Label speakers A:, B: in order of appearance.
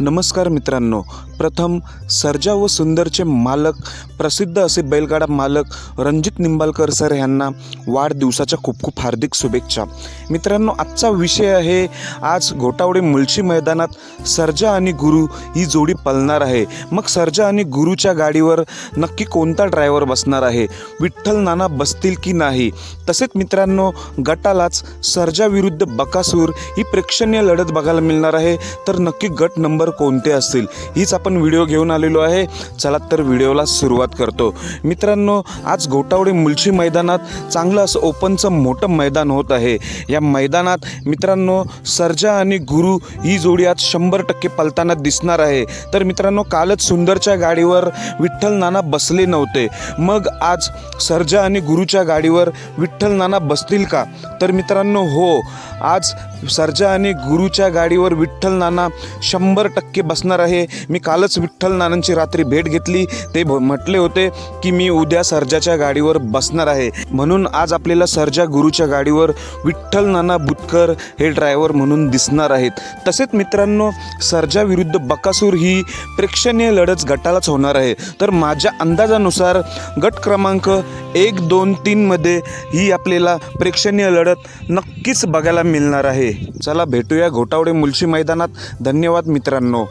A: नमस्कार मित्रांनो. प्रथम सर्जा व सुंदरचे मालक प्रसिद्ध असे बैलगाडा मालक रणजित निंबाळकर सर यांना वाढदिवसाच्या खूप खूप हार्दिक शुभेच्छा. मित्रांनो आजचा विषय आहे आज घोटावडे मुळशी मैदानात सर्जा आणि गुरु ही जोडी पळणार आहे. मग सर्जा आणि गुरुच्या गाडीवर नक्की कोणता ड्रायव्हर बसणार आहे? विठ्ठल नाना बसतील की नाही? तसेच मित्रांनो गटालाच सर्जा विरुद्ध बकासूर ही प्रेक्षणीय लढत बघायला मिळणार आहे. तर नक्की गट नंबर कोणते असतील हीच आपण व्हिडिओ घेऊन आलेलो आहे. चला तर व्हिडिओला सुरुवात करतो. मित्रांनो आज घोटावडे मुलशी मैदानात चांगलं असं ओपनचं मोठं मैदान होत आहे. या मैदानात मित्रांनो सर्जा आणि गुरु ही जोडी आज शंभर टक्के पलताना दिसणार आहे. तर मित्रांनो कालच सुंदरच्या गाडीवर विठ्ठल नाना बसले नव्हते. मग आज सर्जा आणि गुरुच्या गाडीवर विठ्ठल नाना बसतील का? तर मित्रांनो हो आज सर्जा आणि गुरुच्या गाडीवर विठ्ठल नाना शंभर टक्के बसणार आहे. मी कालच विठ्ठल नानांची रात्री भेट घेतली. ते भ- म्हटले होते की मी उद्या सर्जाच्या गाडीवर बसणार आहे. म्हणून आज आपल्याला सर्जा गुरुच्या गाडीवर विठ्ठल नाना बुतकर हे ड्रायव्हर म्हणून दिसणार आहेत. तसेच मित्रांनो सर्जा विरुद्ध बकासूर ही प्रेक्षणीय लढत गटालाच होणार आहे. तर माझ्या अंदाजानुसार गट क्रमांक एक दोन तीनमध्ये ही आपल्याला प्रेक्षणीय लढत नक्कीच बघायला मिळणार आहे. आहे चला भेटूया घोटावडे मुलशी मैदानात. धन्यवाद मित्रांनो.